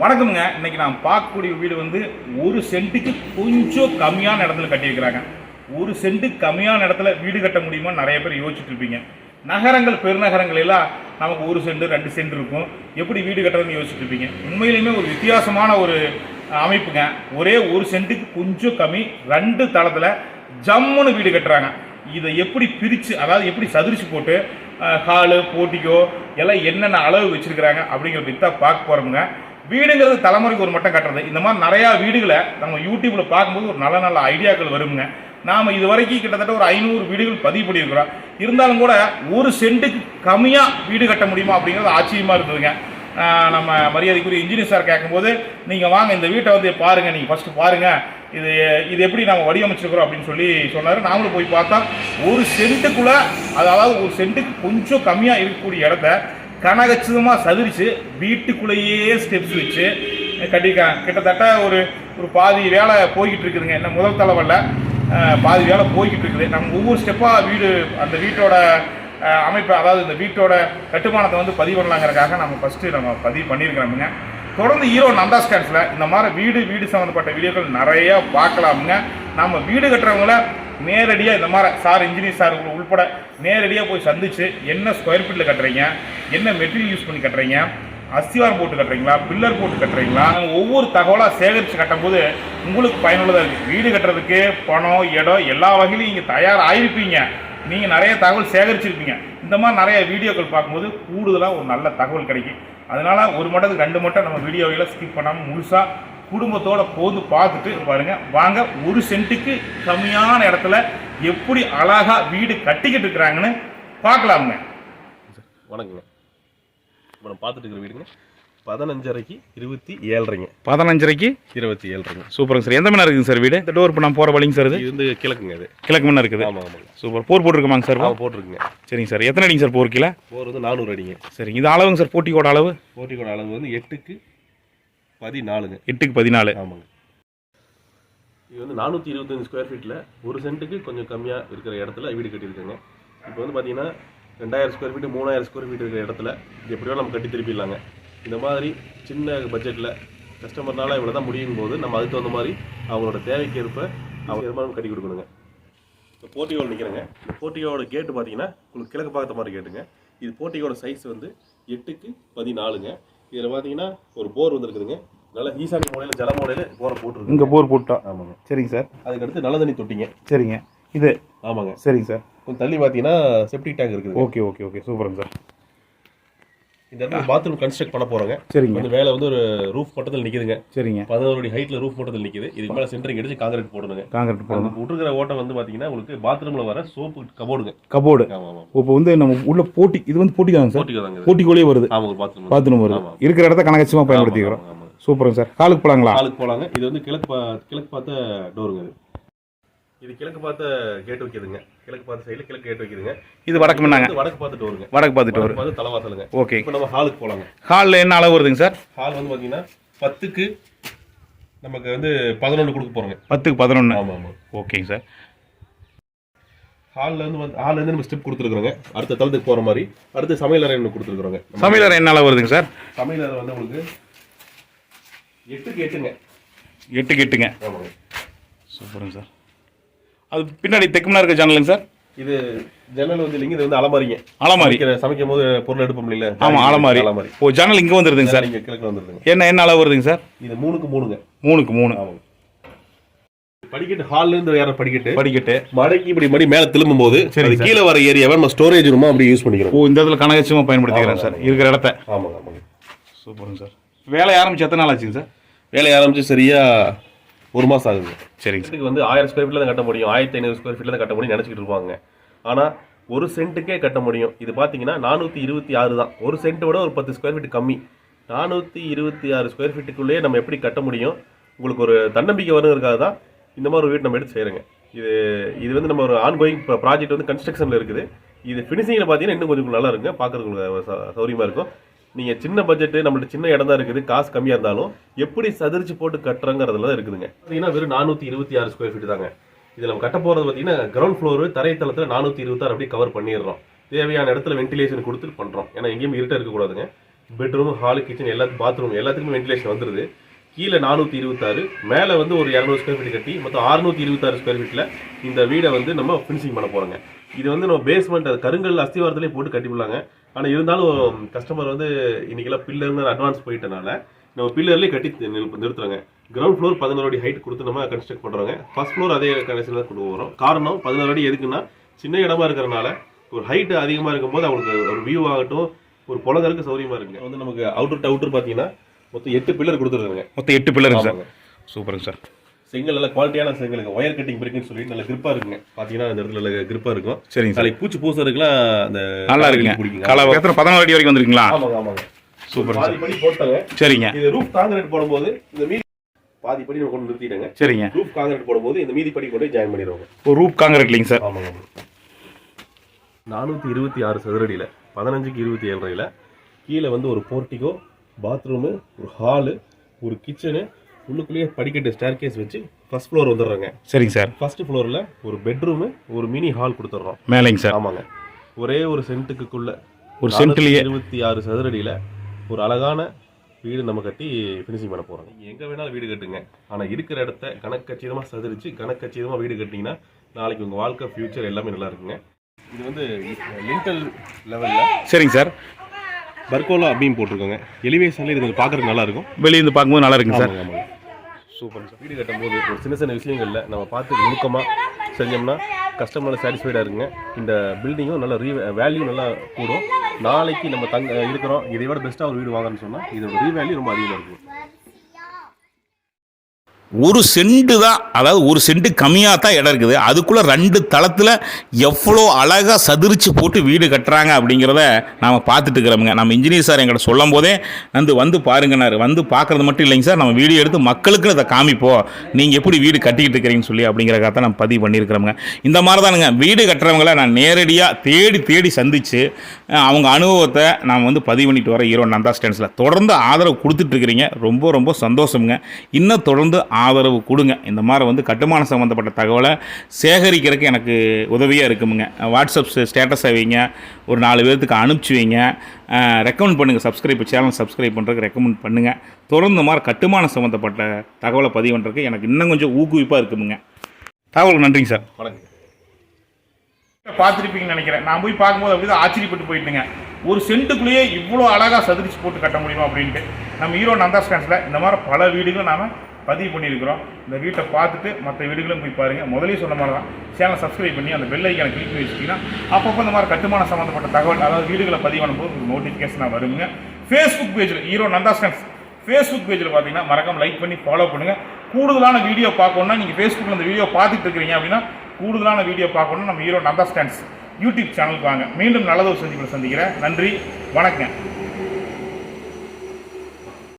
வணக்கம்ங்க. இன்னைக்கு நான் பார்க்கக்கூடிய வீடு வந்து ஒரு சென்ட்டுக்கு கொஞ்சம் கம்மியான இடத்துல கட்டியிருக்கிறாங்க. ஒரு சென்ட்டு கம்மியான இடத்துல வீடு கட்ட முடியுமா? நிறைய பேர் யோசிச்சுட்ருப்பீங்க நகரங்கள் பெருநகரங்கள் எல்லாம் நமக்கு ஒரு சென்ட் ரெண்டு சென்ட் இருக்கும். எப்படி வீடு கட்டுறதுன்னு யோசிச்சுட்ருப்பீங்க உண்மையிலுமே ஒரு வித்தியாசமான ஒரு அமைப்புங்க. ஒரே ஒரு சென்ட்டுக்கு கொஞ்சம் கம்மி ரெண்டு தளத்தில் ஜம்முன்னு வீடு கட்டுறாங்க. இதை எப்படி பிரித்து அதாவது எப்படி சதுரிச்சு போட்டு ஹாலு போட்டிக்கோ எல்லாம் என்னென்ன அளவு வச்சிருக்கிறாங்க அப்படிங்கிறத தான் பார்க்க போகிறோமுங்க வீடுங்கிறது தலைமுறைக்கு ஒரு மட்டம் கட்டுறது. இந்த மாதிரி நிறையா வீடுகளை நம்ம யூடியூப்பில் பார்க்கும்போது ஒரு நல்ல நல்ல ஐடியாக்கள் வருங்க. நாம் இது வரைக்கும் கிட்டத்தட்ட ஒரு ஐநூறு வீடுகள் பதிவு பண்ணியிருக்கிறோம் இருந்தாலும் கூட ஒரு சென்ட்டுக்கு கம்மியாக வீடு கட்ட முடியுமா அப்படிங்கிறது ஆச்சரியமாக இருந்ததுங்க. நம்ம மரியாதைக்குரிய இன்ஜினியர் சார் கேட்கும்போது நீங்கள் வாங்க இந்த வீட்டை வந்து பாருங்கள் நீங்கள் ஃபஸ்ட்டு பாருங்கள் இது இது எப்படி நம்ம வடிவமைச்சிருக்கிறோம் அப்படின்னு சொல்லி சொன்னார். நாமளும் போய் பார்த்தா ஒரு சென்ட்டுக்குள்ளே அதாவது ஒரு சென்ட்டுக்கு கொஞ்சம் கம்மியாக இருக்கக்கூடிய இடத்த கனகச்சிதமாக சதுரித்து வீட்டுக்குள்ளேயே ஸ்டெப்ஸ் வச்சு கட்டியிருக்காங்க கிட்டத்தட்ட ஒரு ஒரு பாதி வேலை போய்கிட்டு இருக்குதுங்க. என்ன முதல் தலைவரில் பாதி வேலை போய்கிட்டு இருக்குது. நம்ம ஒவ்வொரு ஸ்டெப்பாக வீடு அந்த வீட்டோட அமைப்பு அதாவது இந்த வீட்டோட கட்டுமானத்தை வந்து பதிவு பண்ணலாங்கிறதுக்காக நம்ம ஃபஸ்ட்டு நம்ம பதிவு பண்ணியிருக்கிறோமுங்க. தொடர்ந்து ஹீரோ நந்தா ஸ்கேன்ஸில் இந்த மாதிரி வீடு வீடு சம்மந்தப்பட்ட வீடியோக்கள் நிறைய பார்க்கலாமுங்க. நம்ம வீடு கட்டுறவங்கள நேரடியாக இந்த மாதிரி சார் இன்ஜினியர் சார் உள்பட நேரடியாக போய் சந்திச்சு என்ன ஸ்கொயர் ஃபீட்டில் கட்டுறீங்க என்ன மெட்டீரியல் யூஸ் பண்ணி கட்டுறீங்க அஸ்திவாரம் போட்டு கட்டுறீங்களா பில்லர் போட்டு கட்டுறீங்களா ஒவ்வொரு தகவலாக சேகரித்து கட்டும்போது உங்களுக்கு பயனுள்ளதாக இருக்குது வீடு கட்டுறதுக்கு பணம் இடம் எல்லா வகையிலும் நீங்கள் தயாராகிருப்பீங்க நீங்கள் நிறைய தகவல் சேகரிச்சிருப்பீங்க. இந்த மாதிரி நிறைய வீடியோக்கள் பார்க்கும்போது கூடுதலாக ஒரு நல்ல தகவல் கிடைக்கும். அதனால ஒரு மட்டத்துக்கு ரெண்டு மட்டம் நம்ம வீடியோவில் ஸ்கிப் பண்ணாமல் முழுசாக குடும்பத்தோடு போந்து பார்த்துட்டு பாருங்கள் வாங்க ஒரு சென்ட்டுக்கு கம்மியான இடத்துல எப்படி அழகாக வீடு கட்டிக்கிட்டு இருக்கிறாங்கன்னு பார்க்கலாமுங்க. வணக்கங்க. இப்போ நம்ம பார்த்துட்டு இருக்கிற வீடுங்க. பதினஞ்சரைக்கு இருபத்தி ஏழரைங்க. பதினஞ்சரைக்கு இருபத்தி ஏழரைங்க. சூப்பருங்க சார். எந்த மணி இருக்குங்க சார் வீடு? இந்த டோர் இப்போ நான் போகிற வழிங்க சார் இது? இது வந்து கிழக்குங்க இது கிழக்கு மணி இருக்குது. ஆமாம் ஆமாங்க. சூப்பர். போர் போட்டிருக்கமாங்க சார் ஆமாம் போட்டிருக்குங்க. சரிங்க சார். எத்தனை அடிங்க சார் போர் கிலோ போர் வந்து நானூறு அடிங்க. சரிங்க. இது அளவுங்க சார் போட்டிக்கோட அளவு? போட்டிக்கோட அளவு வந்து எட்டுக்கு பதினாலுங்க. எட்டுக்கு பதினாலு. ஆமாங்க. இது வந்து நானூற்றி இருபத்தஞ்சு ஸ்கொயர் ஃபீட்டில் ஒரு சென்ட்டுக்கு கொஞ்சம் கம்மியாக இருக்கிற இடத்துல வீடு கட்டியிருக்குங்க. இப்போ வந்து பார்த்தீங்கன்னா ரெண்டாயிரம் ஸ்கொயர் ஃபீட்டு மூணாயிரம் ஸ்கொயர் ஃபீட் இருக்கிற இடத்துல எப்படியோ நம்ம கட்டி திருப்பிடலாங்க. இந்த மாதிரி சின்ன பட்ஜெட்டில் கஸ்டமர்னால இவ்வளோ தான் முடியும் போது நம்ம அதுக்கு தகுந்த மாதிரி அவங்களோட தேவைக்கு ஏற்ப அவங்க எதிர்பார்ப்பு கட்டி கொடுக்கணுங்க. இப்போ போட்டியோட நிற்கிறேங்க இந்த போட்டியோட கேட்டு பார்த்தீங்கன்னா உங்களுக்கு கிழக்கு பார்த்த மாதிரி கேட்டுங்க. இது போட்டியோட சைஸ் வந்து எட்டுக்கு பதினாலுங்க. இதில் பார்த்தீங்கன்னா ஒரு போர் வந்துருக்குதுங்க. நல்லா ஈசானி மூலையில் ஜல மூலையில் போரை போட்டுருக்கு இங்கே போர் போட்டோம் ஆமாங்க. சரிங்க சார். அதுக்கடுத்து நல்ல தண்ணி தொட்டிங்க. சரிங்க. இது? ஆமாங்க. சரிங்க சார். கொஞ்சம் தள்ளி பார்த்தீங்கன்னா செப்டிக் டேங்க் இருக்குது ஓகே ஓகே ஓகே. சூப்பருங்க சார். இந்த இடத்துல பாத்ரூம் கன்ஸ்ட்ரக்ட் பண்ண போறோங்க. சரிங்க. வந்து மேலே வந்து ஒரு ரூஃப் மட்டத்தில் நிற்குதுங்க சரிங்க. பதினோரு அடி ஹைட்டில் ரூஃப் மட்டத்தில் நிற்குது இதுக்கு மேலே சென்டரிங் அடிச்சு காங்கிரீட் போடணுங்க. காங்கிரீட் போடணும். விட்டுருக்கிற ஓட்டம் வந்து பார்த்தீங்கன்னா உங்களுக்கு பாத்ரூமில் வர சோப்பு கபோர்டுங்க கபோர்டு இப்போ வந்து நம்ம உள்ள போட்டி இது வந்து சார். போட்டிக்கு தாங்க இது. போட்டிக்குள்ளேயே வருது. ஆமாங்க பாத்ரூம் பாத்ரூம் வருது. ஆமா. இருக்கிற இடத்த கனகச்சியமாக பயன்படுத்திக்கிறோம். சூப்பருங்க சார். காலுக்கு போலாங்களா? ஆளுக்கு போலாங்க. இது வந்து கிழக்கு கிழக்கு பார்த்த டோருங்க இது கிழக்கு பார்த்த கேட் வைக்குதுங்க. கிழக்கு பார்த்த சைடில் கிழக்கு கேட் வைக்குதுங்க. இது வடக்கு மண்ணாங்க இது வடக்கு பார்த்த டோருங்க வடக்கு பார்த்துட்டு வரும் பார்த்து தலைவாசலுங்க. ஓகே. இப்போ நம்ம ஹாலுக்கு போலாங்க. ஹாலில் என்ன அளவு வருதுங்க சார்? ஹால் வந்து பார்த்தீங்கன்னா பத்துக்கு நமக்கு வந்து பதினொன்று கொடுக்க போகிறோங்க பத்துக்கு பதினொன்று ஆமாம் ஆமாம் ஓகேங்க சார். ஹாலில் வந்து வந்து ஹால்ல நம்ம ஸ்டெப் கொடுத்துருக்குறோங்க. அடுத்த தளத்துக்கு போகிற மாதிரி. அடுத்து சமையல் அறை ஒன்று கொடுத்துருக்குறோங்க. சமையலறை என்ன அளவு வருதுங்க சார்? சமையல் அறை வந்து உங்களுக்கு எட்டுக்கு எட்டுங்க எட்டுக்கு எட்டுங்க ஆமாங்க. சூப்பருங்க சார். அது பின்னாடி தெக்குமனா இருக்க ஜன்னலுங்க சார்? இது ஜன்னல் வந்து இல்லைங்க இது வந்து அலமாரிங்க. அலமாரி. சமைக்கும் போது பொருள் எடுப்போம் இல்லைங்களா? ஆமாம் அலமாரி. அலமாரி. ஓ ஜன்னல் இங்கே வந்துருதுங்க சார். இங்கே கிழக்கு வந்துருதுங்க. என்ன என்ன அளவு வருதுங்க சார்? இது மூணுக்கு மூணுங்க. மூணுக்கு மூணு. ஆமாங்க படிக்கட்டு ஹால்ல இருந்து வேற படிக்கட்டு? படிக்கட்டு. மடைக்கு இப்படி மடி மேல திரும்பும் போது அது கீழே வர ஏரியாவை நம்ம ஸ்டோரேஜ் ரூமா அப்படி யூஸ் பண்ணிக்கிறோம். ஓ இந்த இடத்துல கனகச்சியமாக பயன்படுத்திக்கிறேன் சார். இருக்கிற இடத்த. ஆமாங்க ஆமாங்க. சூப்பருங்க சார். வேலை ஆரம்பிச்சு எத்தனை நாள் ஆச்சுங்க சார்? வேலையை ஆரம்பிச்சு சரியா ஒரு ஆகுங்க சரிங்க. சார் வீட்டுக்கு வந்து ஆயிரம் ஸ்கொயர் ஃபீட்ல தான் கட்ட முடியும். ஆயிரத்தி ஐநூறு ஸ்கொயர் ஃபீட்ல தான் கட்ட முடியும் நினைச்சிட்டு இருப்பாங்க. ஆனா ஒரு சென்ட்டுக்கே கட்ட முடியும். இது பாத்தீங்கன்னா நானூத்தி இருபத்தி ஆறு தான். ஒரு சென்ட் விட ஒரு பத்து ஸ்கொயர் ஃபீட் கம்மி. நானூத்தி இருபத்தி ஆறு ஸ்கொயர் ஃபீட்டுக்குள்ளேயே நம்ம எப்படி கட்ட முடியும்? உங்களுக்கு ஒரு தன்னம்பிக்கை வருங்கிறதுக்காக தான் இந்த மாதிரி ஒரு வீடு நம்ம எடுத்து செய்கிறோங்க இது இது வந்து நம்ம ஒரு ஆன்கோயிங் ப்ராஜெக்ட் வந்து கன்ஸ்ட்ரக்ஷனில் இருக்குது. இது ஃபினிஷிங்கில் பார்த்தீங்கன்னா இன்னும் கொஞ்சம் நல்லா இருக்குங்க பார்க்கறதுக்கு உங்களுக்கு ச- சௌரியமா இருக்கும். நீங்கள் சின்ன பட்ஜெட்டு நம்மள்ட்ட சின்ன இடம் தான் இருக்குது காசு கம்மியாக இருந்தாலும் எப்படி சதுரிச்சு போட்டு கட்டுறங்கிறதுல தான் இருக்குதுங்க. பார்த்தீங்கன்னா வெறும் நானூற்றி இருபத்தி ஆறு ஸ்கொயர் ஃபீட் தாங்க. இதில் நம்ம கட்ட போகிறது பார்த்தீங்கன்னா கிரவுண்ட் ஃப்ளோரு தரைத்தளத்தில் நானூற்றி இருபத்தாறு அப்படியே கவர் பண்ணிடுறோம். தேவையான இடத்துல வென்டிலேஷன் கொடுத்துட்டு பண்ணுறோம் ஏன்னா எங்கேயும் இருட்டாக இருக்கக்கூடாதுங்க பெட்ரூம் ஹாலு கிச்சன் எல்லாத்துக்கும் பாத்ரூம் எல்லாத்துக்குமே வென்டிலேஷன் வந்துடுது கீழே நானூற்றி இருபத்தாறு மேலே வந்து ஒரு இரநூறு ஸ்கொயர் ஃபீட் கட்டி மொத்தம் அறுநூற்றி இருபத்தாறு ஸ்கொயர் ஃபீட்டில் இந்த வீடை வந்து நம்ம ஃபினிஷிங் பண்ண போகிறோங்க இது வந்து நம்ம பேஸ்மெண்ட் அது கருங்கல் அஸ்திவாரத்திலே போட்டு கட்டிவிடலாங்க. ஆனால் இருந்தாலும் கஸ்டமர் வந்து இன்னைக்கெல்லாம் பில்லர்னு அட்வான்ஸ் போயிட்டனால நம்ம பில்லர்லேயே கட்டி நிறு- நிறுத்துறாங்க. கிரவுண்ட் ஃப்ளோர் பதினோரு அடி ஹைட் கொடுத்து நம்ம கன்ஸ்ட்ரக்ட் பண்ணுறோங்க ஃபர்ஸ்ட் ஃப்ளோர் அதே கண்டிஷனில் தான் கொண்டு வரோம் காரணம் பதினோரு அடி எதுக்குன்னா சின்ன இடமா இருக்கிறனால ஒரு ஹைட் அதிகமாக இருக்கும்போது அவங்களுக்கு ஒரு வியூ ஆகட்டும் ஒரு புலங்கருக்கு சௌரியமா இருக்குங்க. வந்து நமக்கு அவுட்டர் டு அவுட்டர் பார்த்தீங்கன்னா மொத்தம் எட்டு பில்லர் கொடுத்துருக்காங்க மொத்தம் எட்டு பில்லருங்க சார். சூப்பருங்க சார். செங்கல் நல்ல குவாலிட்டியான செங்கலுங்க ஒயர் கட்டிங் பிரிக்குன்னு சொல்லிட்டு நல்ல கிரிப்பா இருக்குங்க. பாத்தீங்கன்னா இந்த இடத்துல நல்ல கிரிப்பா இருக்கும். சரிங்க சார். நாளைக்கு பூச்சி பூசறதுக்குலாம் அந்த நல்லா இருக்குங்க. எத்தனை பதினோரு அடி வரைக்கும் வந்துருக்கீங்களா? ஆமாங்க ஆமாங்க. சூப்பர் பாதி படி போட்டாங்க. சரிங்க. இது ரூஃப் காங்கிரீட் போடும்போது இந்த மீதி பாதி படி நம்ம கொண்டு நிறுத்திட்டேங்க. சரிங்க. ரூஃப் காங்கிரீட் போடும்போது இந்த மீதி படி கொண்டு ஜாயின் பண்ணிடுவாங்க. ரூப் காங்கிரீட் இல்லைங்க சார். ஆமாங்க நானூற்றி இருபத்தி ஆறு சதுரடியில் பதினஞ்சுக்கு இருபத்தி ஏழரையில் கீழே வந்து ஒரு போர்ட்டிகோ பாத்ரூமு ஒரு ஹாலு ஒரு கிச்சனு உள்ளுக்குள்ளேயே படிக்கட்டு ஸ்டேர் கேஸ் வச்சு ஃபர்ஸ்ட் ஃப்ளோர் வந்துடுறாங்க. சரிங்க சார். ஃபர்ஸ்ட் ஃப்ளோரில் ஒரு பெட்ரூமு ஒரு மினி ஹால் கொடுத்துட்றோம். மேலேங்க சார். ஆமாங்க. ஒரே ஒரு சென்ட்டுக்குள்ள ஒரு சென்ட்லயே இருபத்தி ஆறு சதுரடியில் ஒரு அழகான வீடு நம்ம கட்டி ஃபினிஷிங் பண்ண போகிறோம் நீங்கள் எங்கே வேணாலும் வீடு கட்டுங்க. ஆனால் இருக்கிற இடத்த கணக்கச்சிதமாக சதுரிச்சு கணக்கச்சிதமாக வீடு கட்டிங்கன்னா நாளைக்கு உங்கள் வாழ்க்கை ஃப்யூச்சர் எல்லாமே நல்லா இருக்குங்க. இது வந்து லிண்டல் லெவலில் சரிங்க சார். பர்கோலா பீம் போட்டிருக்கோங்க. எலிவேஷனில் இது கொஞ்சம் பார்க்குறதுக்கு நல்லா இருக்கும். வெளியே இருந்து பார்க்கும்போது நல்லா இருக்குங்க சார். Super sir. வீடு கட்டும்போது ஒரு சின்ன சின்ன விஷயங்களில் நம்ம பார்த்து நுணுக்கமாக செஞ்சோம்னா கஸ்டமர் சாட்டிஸ்ஃபைடாக இருக்குங்க இந்த பில்டிங்கும் நல்லா ரீ வேல்யூ நல்லா கூடும். நாளைக்கு நம்ம தங்க இருக்கிறோம். இதை விட பெஸ்ட்டாக ஒரு வீடு வாங்குறேன்னு சொன்னால் இதோட ரீவேல்யூ ரொம்ப அதிகமாக இருக்கும். ஒரு செண்டு தான் அதாவது ஒரு செண்டு கம்மியாக தான் இடம் இருக்குது. அதுக்குள்ளே ரெண்டு தளத்தில் எவ்வளோ அழகாக சதுரித்து போட்டு வீடு கட்டுறாங்க அப்படிங்கிறத நாம் பார்த்துட்டு இருக்கிறோமுங்க. நம்ம இன்ஜினியர் சார் எங்கிட்ட சொல்லும் போதே வந்து வந்து பாருங்கனார் வந்து பார்க்குறது மட்டும் இல்லைங்க சார். நம்ம வீடியோ எடுத்து மக்களுக்கு அதை காமிப்போம் நீங்கள் எப்படி வீடு கட்டிக்கிட்டு இருக்கிறீங்கன்னு சொல்லி அப்படிங்கிறக்காக தான் நம்ம பதிவு பண்ணியிருக்கிறோமுங்க. இந்த மாதிரி தானுங்க வீடு கட்டுறவங்கள நான் நேரடியாக தேடி தேடி சந்தித்து அவங்க அனுபவத்தை நான் வந்து பதிவு பண்ணிட்டு வரேன் ஈரோடு நந்தா ஸ்டாண்ட்ஸில். தொடர்ந்து ஆதரவு கொடுத்துட்ருக்கிறீங்க ரொம்ப ரொம்ப சந்தோஷமுங்க. இன்னும் தொடர்ந்து ஆதரவு கொடுங்க. இந்த மாதிரி வந்து கட்டுமானம் சம்மந்தப்பட்ட தகவலை சேகரிக்கிறதுக்கு எனக்கு உதவியாக இருக்குமுங்க. வாட்ஸ்அப் ஸ்டேட்டஸை வைங்க. ஒரு நாலு பேர்த்துக்கு அனுப்பிச்சி வைங்க. ரெக்கமெண்ட் பண்ணுங்கள் சப்ஸ்கிரைப் சேனல் சப்ஸ்கிரைப் பண்ணுறதுக்கு ரெக்கமெண்ட் பண்ணுங்கள் தொடர்ந்து மாதிரி கட்டுமானம் சம்மந்தப்பட்ட தகவலை பதிவு பண்ணுறதுக்கு எனக்கு இன்னும் கொஞ்சம் ஊக்குவிப்பாக இருக்குமுங்க. தகவலுக்கு நன்றிங்க சார். வணக்கம். பார்த்துருப்பீங்கன்னு நினைக்கிறேன். நான் போய் பார்க்கும்போது அப்படிதான் ஆச்சரியப்பட்டு போயிட்டுங்க. ஒரு சென்ட்டுக்குள்ளேயே இவ்வளோ அழகாக சதுரிச்சு போட்டு கட்ட முடியுமா அப்படின்ட்டு. நம்ம ஹீரோ நந்தா ஸ்டாண்ட்ஸில் இந்த மாதிரி பல வீடுகளும் நாம் பதிவு பண்ணியிருக்கிறோம். இந்த வீட்டை பார்த்துட்டு மற்ற வீடுகளும் போய் பாருங்கள் முதலே சொன்ன மாதிரி தான். சேனல் சப்ஸ்கிரைப் பண்ணி அந்த பெல் ஐக்கான கிளிக் வச்சுட்டிங்கன்னா அப்பப்போ இந்த மாதிரி கட்டுமான சம்மந்தப்பட்ட தகவல் அதாவது வீடுகளை பதிவு பண்ணும்போது நோட்டிஃபிகேஷனாக வருங்க. ஃபேஸ்புக் பேஜில் ஹீரோ நந்தா ஸ்டாண்ட்ஸ். ஃபேஸ்புக் பேஜில் பார்த்தீங்கன்னா மறக்காம லைக் பண்ணி ஃபாலோ பண்ணுங்கள் கூடுதலான வீடியோ பார்க்கணுன்னா நீங்கள் ஃபேஸ்புக்கில் இந்த வீடியோ பார்த்துட்டு இருக்கிறீங்க அப்படின்னா கூடுதலான வீடியோ பார்க்கணும்னா நம்ம ஹீரோ நந்தா ஸ்டாண்ட்ஸ் யூடியூப் சேனலுக்கு வாங்க. மீண்டும் நல்லதொரு சந்திப்பில் சந்திக்கிறேன். நன்றி. வணக்கம்